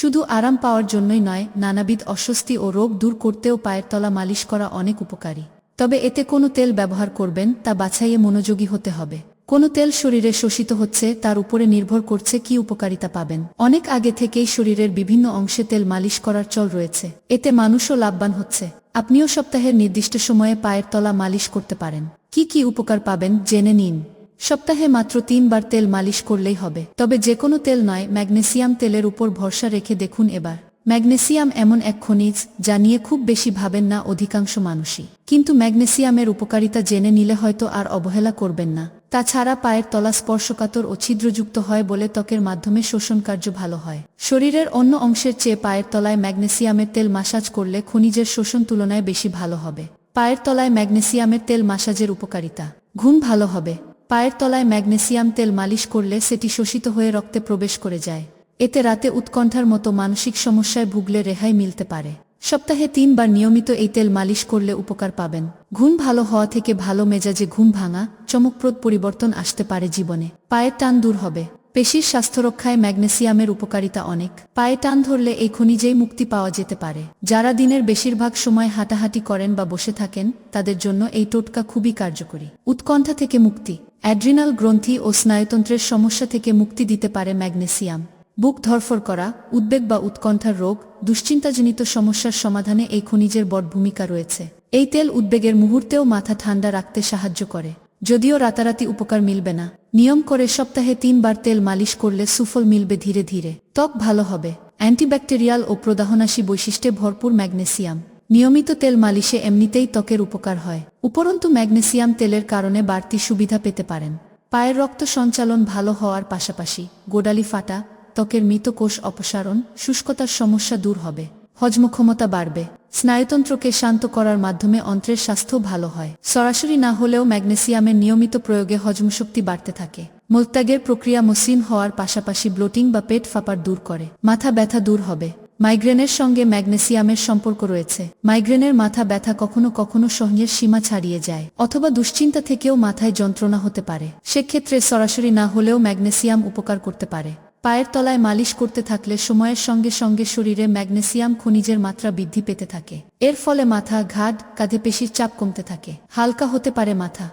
শুধু আরাম পাওয়ার জন্যই নয়, নানাবিধ অস্বস্তি ও রোগ দূর করতেও পায়ের তলা মালিশ করা অনেক উপকারী। তবে এতে কোনো তেল ব্যবহার করবেন, তা বাছাইয়ে মনোযোগী হতে হবে। কোন তেল শরীরে শোষিত হচ্ছে, তার উপরে নির্ভর করছে কি উপকারিতা পাবেন। অনেক আগে থেকেই শরীরের বিভিন্ন অংশে তেল মালিশ করার চল রয়েছে। এতে মানুষও লাভবান হচ্ছে। আপনিও সপ্তাহের নির্দিষ্ট সময়ে পায়ের তলা মালিশ করতে পারেন। কি কি উপকার পাবেন, জেনে নিন। সপ্তাহে মাত্র তিনবার তেল মালিশ করলেই হবে। তবে যে কোনো তেল নয়, ম্যাগনেসিয়াম তেলের উপর ভরসা রেখে দেখুন এবার। ম্যাগনেসিয়াম এমন এক খনিজ যা নিয়ে খুব বেশি ভাবেন না অধিকাংশ মানুষই। কিন্তু ম্যাগনেসিয়ামের উপকারিতা জেনে নিলে হয়তো আর অবহেলা করবেন না। তাছাড়া পায়ের তলা স্পর্শকাতর ও ছিদ্রযুক্ত হয় বলে ত্বকের মাধ্যমে শোষণ কার্য ভালো হয়। শরীরের অন্য অংশের চেয়ে পায়ের তলায় ম্যাগনেসিয়ামের তেল মাসাজ করলে খনিজের শোষণ তুলনায় বেশি ভালো হবে। পায়ের তলায় ম্যাগনেসিয়ামের তেল মাসাজের উপকারিতা। ঘুম ভালো হবে। পায়ের তলায় ম্যাগনেসিয়াম তেল মালিশ করলে সেটি শোষিত হয়ে রক্তে প্রবেশ করে যায়। এতে রাতে উৎকণ্ঠার মতো মানসিক সমস্যায় ভুগলে রেহাই মিলতে পারে। সপ্তাহে তিনবার নিয়মিত এই তেল মালিশ করলে উপকার পাবেন। ঘুম ভালো হওয়া থেকে ভালো মেজাজে ঘুম ভাঙা চমকপ্রদ পরিবর্তন আসতে পারে জীবনে। পায়ের টান দূর হবে। পেশির স্বাস্থ্য রক্ষায় ম্যাগনেসিয়ামের উপকারিতা অনেক। পায়ে টান ধরলে এই খনিজেই মুক্তি পাওয়া যেতে পারে। যারা দিনের বেশিরভাগ সময় হাঁটাহাঁটি করেন বা বসে থাকেন, তাদের জন্য এই টোটকা খুবই কার্যকরী। উৎকণ্ঠা থেকে মুক্তি। অ্যাড্রিনাল গ্রন্থি ও স্নায়ুতন্ত্রের সমস্যা থেকে মুক্তি দিতে পারে ম্যাগনেসিয়াম। বুক ধরফর করা, উদ্বেগ বা উৎকণ্ঠার রোগ, দুশ্চিন্তাজনিত সমস্যার সমাধানে এই খনিজের বড় ভূমিকা রয়েছে। এই তেল উদ্বেগের মুহূর্তেও মাথা ঠান্ডা রাখতে সাহায্য করে। যদিও রাতারাতি উপকার মিলবে না। নিয়ম করে সপ্তাহে তিনবার তেল মালিশ করলে সুফল মিলবে ধীরে ধীরে। ত্বক ভালো হবে। অ্যান্টিব্যাকটেরিয়াল ও প্রদাহনাশী বৈশিষ্ট্যে ভরপুর ম্যাগনেসিয়াম। নিয়মিত তেল মালিশে এমনিতেই ত্বকের উপকার হয়। উপরন্তু ম্যাগনেসিয়াম তেলের কারণে বাড়তি সুবিধা পেতে পারেন। পায়ের রক্ত সঞ্চালন ভালো হওয়ার পাশাপাশি গোডালি ফাটা, ত্বকের মৃত কোষ অপসারণ, শুষ্কতার সমস্যা দূর হবে। হজমক্ষমতা বাড়বে। স্নায়ুতন্ত্রকে শান্ত করার মাধ্যমে অন্ত্রের স্বাস্থ্য ভালো হয়। সরাসরি না হলেও ম্যাগনেসিয়ামের নিয়মিত প্রয়োগে হজমশক্তি বাড়তে থাকে। মলত্যাগের প্রক্রিয়া মসৃণ হওয়ার পাশাপাশি ব্লোটিং বা পেট ফাঁপার দূর করে। মাথা ব্যথা দূর হবে। মাইগ্রেনের সঙ্গে ম্যাগনেসিয়ামের সম্পর্ক রয়েছে। মাইগ্রেনের মাথা ব্যথা কখনো কখনো সহ্যের সীমা ছাড়িয়ে যায়, অথবা দুশ্চিন্তা থেকেও মাথায় যন্ত্রণা হতে পারে। সেক্ষেত্রে সরাসরি না হলেও ম্যাগনেসিয়াম উপকার করতে পারে। পায়ের তলায় মালিশ করতে থাকলে সময়ের সঙ্গে সঙ্গে শরীরে ম্যাগনেসিয়াম খনিজের মাত্রা বৃদ্ধি পেতে থাকে। এর ফলে মাথা ঘাট কাঁধে পেশির চাপ কমতে থাকে। হালকা হতে পারে মাথা।